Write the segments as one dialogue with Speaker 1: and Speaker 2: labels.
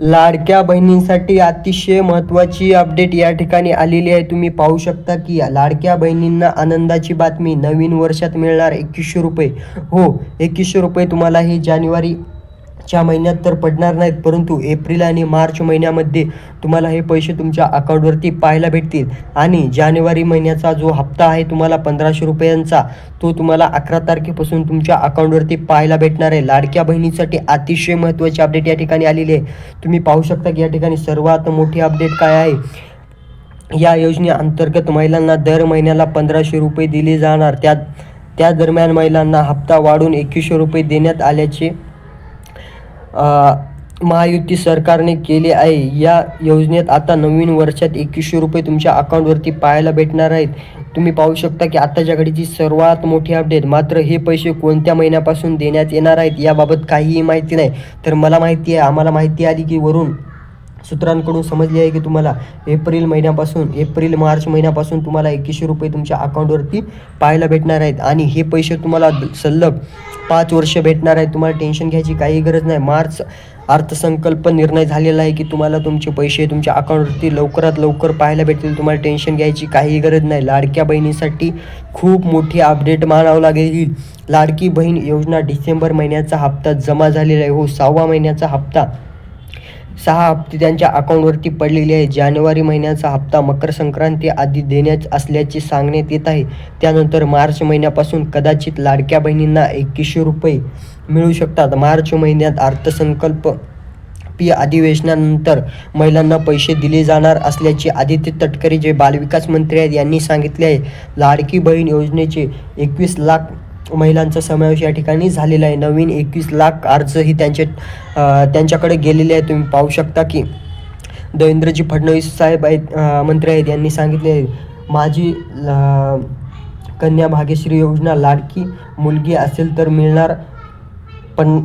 Speaker 1: लाडक्या बहिणींसाठी अतिशय महत्त्वाची अपडेट या ठिकाणी आलेली आहे. तुम्ही पाहू शकता की लाडक्या बहिणींना आनंदाची बातमी नवीन वर्षात मिळणार एकवीसशे रुपये. हो एकवीसशे रुपये तुम्हाला हे च्या महिन्यात तर पडणार नाहीत परंतु एप्रिल आणि मार्च महिन्यामध्ये तुम्हाला हे पैसे तुमच्या अकाउंटवरती पाहायला भेटतील. आणि जानेवारी महिन्याचा जो हप्ता आहे तुम्हाला पंधराशे रुपयांचा तो तुम्हाला अकरा तारखेपासून तुमच्या अकाउंटवरती पाहायला भेटणार आहे. लाडक्या बहिणीसाठी अतिशय महत्त्वाची अपडेट या ठिकाणी आलेली आहे. तुम्ही पाहू शकता की या ठिकाणी सर्वात मोठी अपडेट काय आहे? या योजनेअंतर्गत महिलांना दर महिन्याला पंधराशे रुपये दिले जाणार. त्या त्या दरम्यान महिलांना हप्ता वाढून एकवीसशे रुपये देण्यात आल्याचे महायुती सरकारने केले आहे. या योजनेत आता नवीन वर्षात एकवीसशे रुपये तुमच्या अकाउंटवरती पाहायला भेटणार आहेत. तुम्ही पाहू शकता की आत्ताच्या घडीची सर्वात मोठी अपडेट मात्र हे पैसे कोणत्या महिन्यापासून देण्यात येणार आहेत याबाबत काहीही माहिती नाही. तर मला माहिती आहे आम्हाला माहिती आली की वरून सूत्रांकडून समजले आहे की तुम्हाला एप्रिल महिन्यापासून एप्रिल मार्च महिन्यापासून तुम्हाला एकवीसशे रुपये तुमच्या अकाउंटवरती पाहायला भेटणार आहेत. आणि हे पैसे तुम्हाला सल्लग सलग पाच वर्ष भेटणार आहे तुम्हाला टेन्शन घ्यायची काही गरज नाही. मार्च अर्थसंकल्प निर्णय झालेला आहे की तुम्हाला तुमचे पैसे तुमच्या अकाउंटवरती लवकरात लवकर पाहायला भेटतील. तुम्हाला टेन्शन घ्यायची काही गरज नाही. लाडक्या बहिणीसाठी खूप मोठी अपडेट मानावं लागेल. लाडकी बहीण योजना डिसेंबर महिन्याचा हप्ता जमा झालेला आहे. हो सहावा महिन्याचा हप्ता. सहा हप्ते त्यांच्या अकाउंटवरती पडलेले आहे जानेवारी महिन्याचा हप्ता मकर संक्रांती आधी देण्यात असल्याचे सांगण्यात येत आहे. त्यानंतर मार्च महिन्यापासून कदाचित लाडक्या बहिणींना एकवीसशे रुपये मिळू शकतात. मार्च महिन्यात अर्थसंकल्प पी अधिवेशनानंतर महिलांना पैसे दिले जाणार असल्याचे आदित्य तटकरे जे बालविकास मंत्री आहेत यांनी सांगितले आहे. लाडकी बहीण योजनेचे एकवीस लाख महिलांचा समावेश या ठिकाणी झालेला आहे. नवीन एकवीस लाख अर्जही त्यांचे त्यांच्याकडे गेलेले आहे. तुम्ही पाहू शकता की देवेंद्रजी फडणवीस साहेब आहेत मंत्री आहेत. यांनी सांगितले आहे माझी कन्या भाग्यश्री योजना लाडकी मुलगी असेल तर मिळणार पन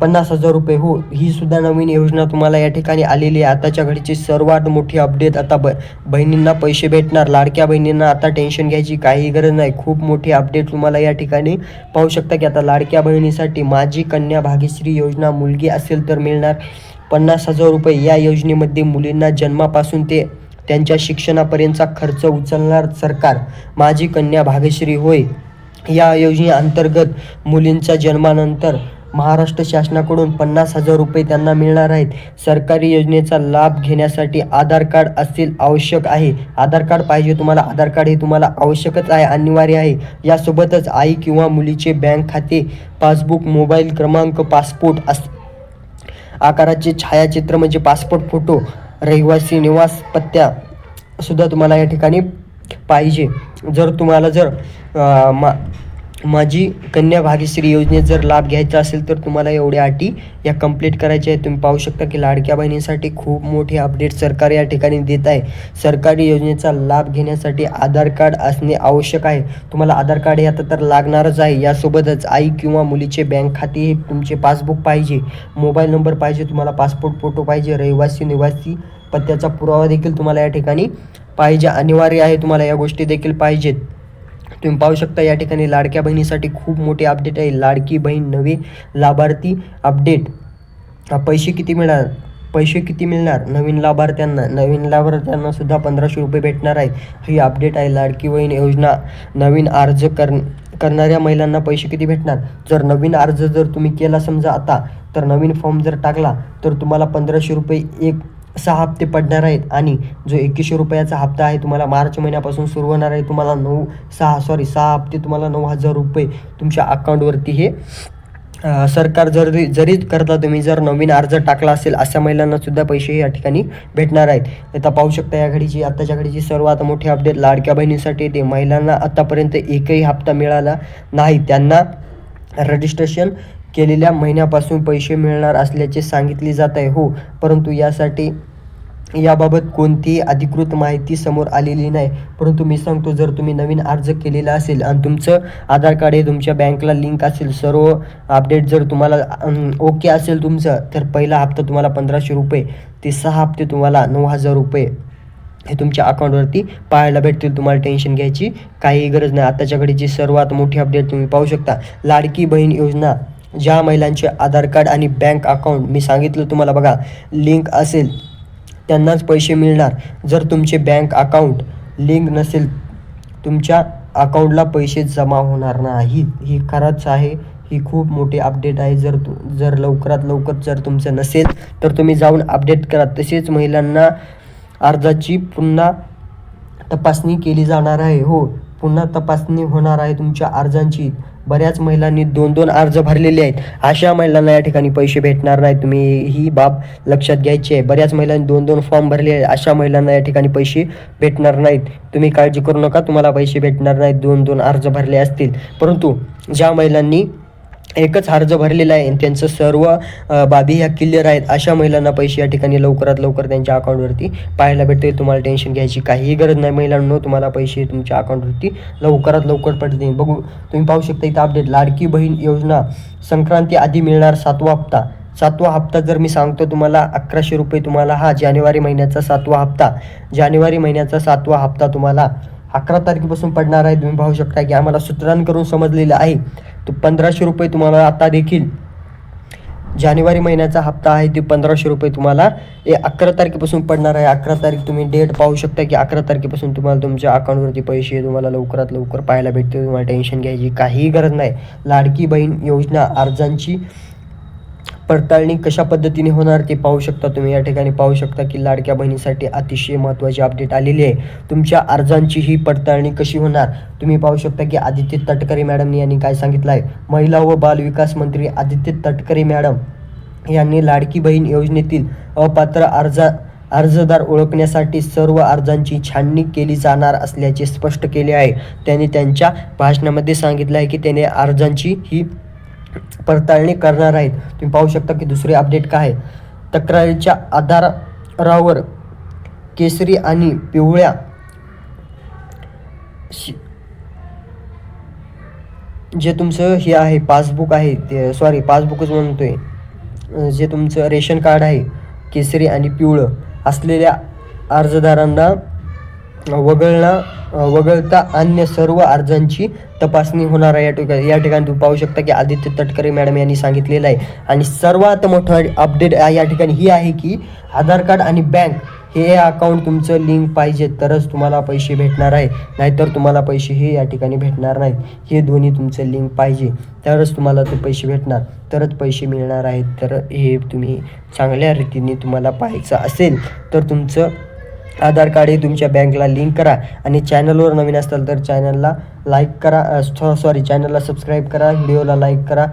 Speaker 1: पन्नास हजार रुपये हो ही सुद्धा नवीन योजना तुम्हाला या ठिकाणी आलेली आहे. आताच्या घडीची सर्वात मोठी अपडेट आता ब बहिणींना पैसे भेटणार लाडक्या बहिणींना आता टेन्शन घ्यायची काही गरज नाही. खूप मोठी अपडेट तुम्हाला या ठिकाणी पाहू शकता की आता लाडक्या बहिणीसाठी माझी कन्या भाग्यश्री योजना मुलगी असेल तर मिळणार पन्नास हजार रुपये. या योजनेमध्ये मुलींना जन्मापासून ते त्यांच्या शिक्षणापर्यंतचा खर्च उचलणार सरकार. माझी कन्या भाग्यश्री होय. या योजनेअंतर्गत मुलींच्या जन्मानंतर महाराष्ट्र शासनाकडून पन्नास हजार रुपये त्यांना मिळणार आहेत. सरकारी योजनेचा लाभ घेण्यासाठी आधार कार्ड असेल आवश्यक आहे. आधार कार्ड पाहिजे तुम्हाला. आधार कार्ड हे तुम्हाला आवश्यकच आहे अनिवार्य आहे. यासोबतच आई किंवा मुलीचे बँक खाते पासबुक मोबाईल क्रमांक पासपोर्ट अस आकाराचे छायाचित्र म्हणजे पासपोर्ट फोटो रहिवासी निवास पत्त्या सुद्धा तुम्हाला या ठिकाणी पाहिजे. जर तुम्हाला जर मा माझी कन्या भाग्यश्री योजनेत जर लाभ घ्यायचा असेल तर तुम्हाला एवढ्या अटी या कंप्लीट करायच्या आहेत. तुम्ही पाहू शकता की लाडक्या बहिणींसाठी खूप मोठी अपडेट सरकार या ठिकाणी देत आहे. सरकारी योजनेचा लाभ घेण्यासाठी आधार कार्ड असणे आवश्यक आहे. तुम्हाला आधार कार्ड हे आता तर लागणारच आहे. यासोबतच आई किंवा मुलीचे बँक खाते हे तुमचे पासबुक पाहिजे. मोबाईल नंबर पाहिजे तुम्हाला पासपोर्ट फोटो पाहिजे रहिवासी निवासी पत्त्याचा पुरावा देखील तुम्हाला या ठिकाणी पाहिजे. अनिवार्य आहे तुम्हाला या गोष्टी देखील पाहिजेत. तुम्ही पाहू शकता या ठिकाणी लाडक्या बहिणीसाठी खूप मोठी अपडेट आहे. लाडकी बहीण नवे लाभार्थी अपडेट पैसे किती मिळणार? पैसे किती मिळणार? नवीन लाभार्थ्यांना नवीन लाभार्थ्यांना सुद्धा पंधराशे रुपये भेटणार आहे. ही अपडेट आहे. लाडकी बहीण योजना नवीन अर्ज कर करणाऱ्या महिलांना पैसे किती भेटणार? जर नवीन अर्ज जर तुम्ही केला समजा आता तर नवीन फॉर्म जर टाकला तर तुम्हाला पंधराशे रुपये एक सहा हप्ते पडणार आहेत आणि जो एकवीसशे रुपयाचा हप्ता आहे तुम्हाला मार्च महिन्यापासून सुरू होणार आहे. तुम्हाला नऊ सहा सॉरी सहा हप्ते तुम्हाला नऊ हजार रुपये तुमच्या अकाउंटवरती हे सरकार जरी जरी करता तुम्ही जर नवीन अर्ज टाकला असेल अशा महिलांनासुद्धा पैसे या ठिकाणी भेटणार आहेत. आता पाहू शकता या घडीची आत्ताच्या घडीची सर्वात मोठी अपडेट लाडक्या बहिणीसाठी येते. महिलांना आत्तापर्यंत एकही हप्ता मिळाला नाही. त्यांना रजिस्ट्रेशन केलेल्या महिन्यापासून पैसे मिळणार असल्याचे सांगितले जात आहे हो. परंतु यासाठी याबाबत कोणतीही अधिकृत माहिती समोर आलेली नाही. परंतु मी सांगतो जर तुम्ही नवीन अर्ज केलेला असेल आणि तुमचं आधार कार्ड हे तुमच्या बँकला लिंक असेल सर्व अपडेट जर तुम्हाला ओके असेल तुमचं तर पहिला हप्ता तुम्हाला पंधराशे रुपये ते सहा हप्ते तुम्हाला नऊ हजार रुपये हे तुमच्या अकाउंटवरती पाहायला भेटतील. तुम्हाला टेन्शन घ्यायची काही गरज नाही. आताच्याकडे घडीची सर्वात मोठी अपडेट तुम्ही पाहू शकता लाडकी बहीण योजना ज्या महिलांचे आधार कार्ड आणि बँक अकाउंट मी सांगितलं तुम्हाला बघा लिंक असेल त्यांनाच पैसे मिळणार. जर तुमचे बँक अकाउंट लिंक नसेल तुमच्या अकाउंटला पैसे जमा होणार नाही. ही खरंच आहे ही खूप मोठी अपडेट आहे. जर तु जर लवकरात लवकर जर तुमचं नसेल तर तुम्ही जाऊन अपडेट करा. तसेच महिलांना अर्जाची पुन्हा तपासणी केली जाणार आहे. हो पुन्हा तपासणी होणार आहे तुमच्या अर्जांची. बऱ्याच महिलांनी दोन दोन अर्ज भरलेले आहेत. अशा महिलांना या ठिकाणी पैसे भेटणार नाही तुम्ही ही बाब लक्षात घ्यायची आहे. बऱ्याच महिलांनी दोन दोन फॉर्म भरले आहेत. अशा महिलांना या ठिकाणी पैसे भेटणार नाहीत. तुम्ही काळजी करू नका. तुम्हाला पैसे भेटणार नाहीत. दोन दोन अर्ज भरले असतील. परंतु ज्या महिलांनी एकच अर्ज भरलेला आहे आणि त्यांचं सर्व बाबी ह्या क्लिअर आहेत. अशा महिलांना पैसे या ठिकाणी लवकरात लवकर त्यांच्या अकाउंटवरती पाहायला भेटते तुम्हाला टेन्शन घ्यायची काहीही गरज नाही. महिलांनो तुम्हाला पैसे तुमच्या अकाउंटवरती लवकरात लवकर पडते बघू तुम्ही पाहू शकता इथं अपडेट लाडकी बहीण योजना संक्रांती आधी मिळणार सातवा हप्ता. सातवा हप्ता जर मी सांगतो तुम्हाला अकराशे रुपये तुम्हाला हा जानेवारी महिन्याचा सातवा हप्ता. जानेवारी महिन्याचा सातवा हप्ता तुम्हाला अकरा तारखेपासून पडणार आहे. तुम्ही पाहू शकता की आम्हाला सूत्रांकडून समजलेलं आहे. तो पंधराशे रुपये तुम्हाला आता देखील जानेवारी महिन्याचा हप्ता आहे ते पंधराशे रुपये तुम्हाला हे अकरा तारखेपासून पडणार आहे. अकरा तारीख तुम्ही डेट पाहू शकता की अकरा तारखेपासून तुम्हाला तुमच्या अकाउंटवरती पैसे तुम्हाला लवकरात लवकर पाहायला भेटते तुम्हाला टेन्शन घ्यायची काहीही गरज नाही. लाडकी बहीण योजना अर्जांची पडताळणी कशा पद्धतीने होणार ते पाहू शकता तुम्ही. या ठिकाणी पाहू शकता की लाडक्या बहिणीसाठी अतिशय महत्त्वाची अपडेट आलेली आहे. तुमच्या अर्जांची ही पडताळणी कशी होणार? तुम्ही पाहू शकता की आदित्य तटकरे मॅडमनी यांनी काय सांगितलं आहे महिला व बाल विकास मंत्री आदित्य तटकरे मॅडम यांनी लाडकी बहीण योजनेतील अपात्र अर्जा अर्जदार ओळखण्यासाठी सर्व अर्जांची छाननी केली जाणार असल्याचे स्पष्ट केले आहे. त्यांनी त्यांच्या भाषणामध्ये सांगितलं आहे की त्याने अर्जांची ही पडताळणी करणार आहेत. तुम्ही पाहू शकता की दुसरे अपडेट काय आहे? तक्रारीच्या आधारावर केसरी आणि पिवळ्या शि- जे तुमचं हे आहे पासबुक आहे ते सॉरी पासबुकच म्हणतोय. जे तुमचं रेशन कार्ड आहे केसरी आणि पिवळं असलेल्या अर्जदारांना वगळणं वगळता अन्य सर्व अर्जांची तपासणी होणार आहे. या ठिकाणी या ठिकाणी तुम्ही पाहू शकता की आदित्य तटकरे मॅडम यांनी सांगितलेलं आहे. आणि सर्वात मोठं अपडेट या ठिकाणी ही आहे की आधार कार्ड आणि बँक हे अकाउंट तुमचं लिंक पाहिजे तरच तुम्हाला पैसे भेटणार आहे. नाहीतर तुम्हाला पैसे हे या ठिकाणी भेटणार नाहीत. हे दोन्ही तुमचं लिंक पाहिजे. तरच तुम्हाला ते पैसे भेटणार. तरच पैसे मिळणार आहेत. तर हे तुम्ही चांगल्या रीतीने तुम्हाला पाहायचं असेल तर तुमचं आधार कार्ड हे तुमच्या बँकला लिंक करा आणि चॅनलवर नवीन असाल तर चॅनलला लाईक करा सॉरी चॅनलला सबस्क्राईब करा व्हिडिओला लाईक करा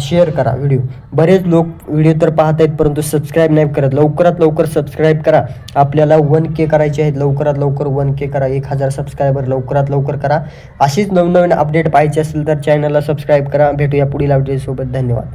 Speaker 1: शेअर करा व्हिडिओ. बरेच लोक व्हिडिओ तर पाहत आहेत परंतु सबस्क्राईब नाही करत. लवकरात लवकर सबस्क्राईब करा. आपल्याला वन के करायचे आहेत. लवकरात लवकर वन के करा. एक हजार सबस्क्रायबर लवकरात लवकर करा. अशीच नवनवीन अपडेट पाहिजे असेल तर चॅनलला सबस्क्राईब करा. भेटूया पुढील अपडेटसोबत. धन्यवाद.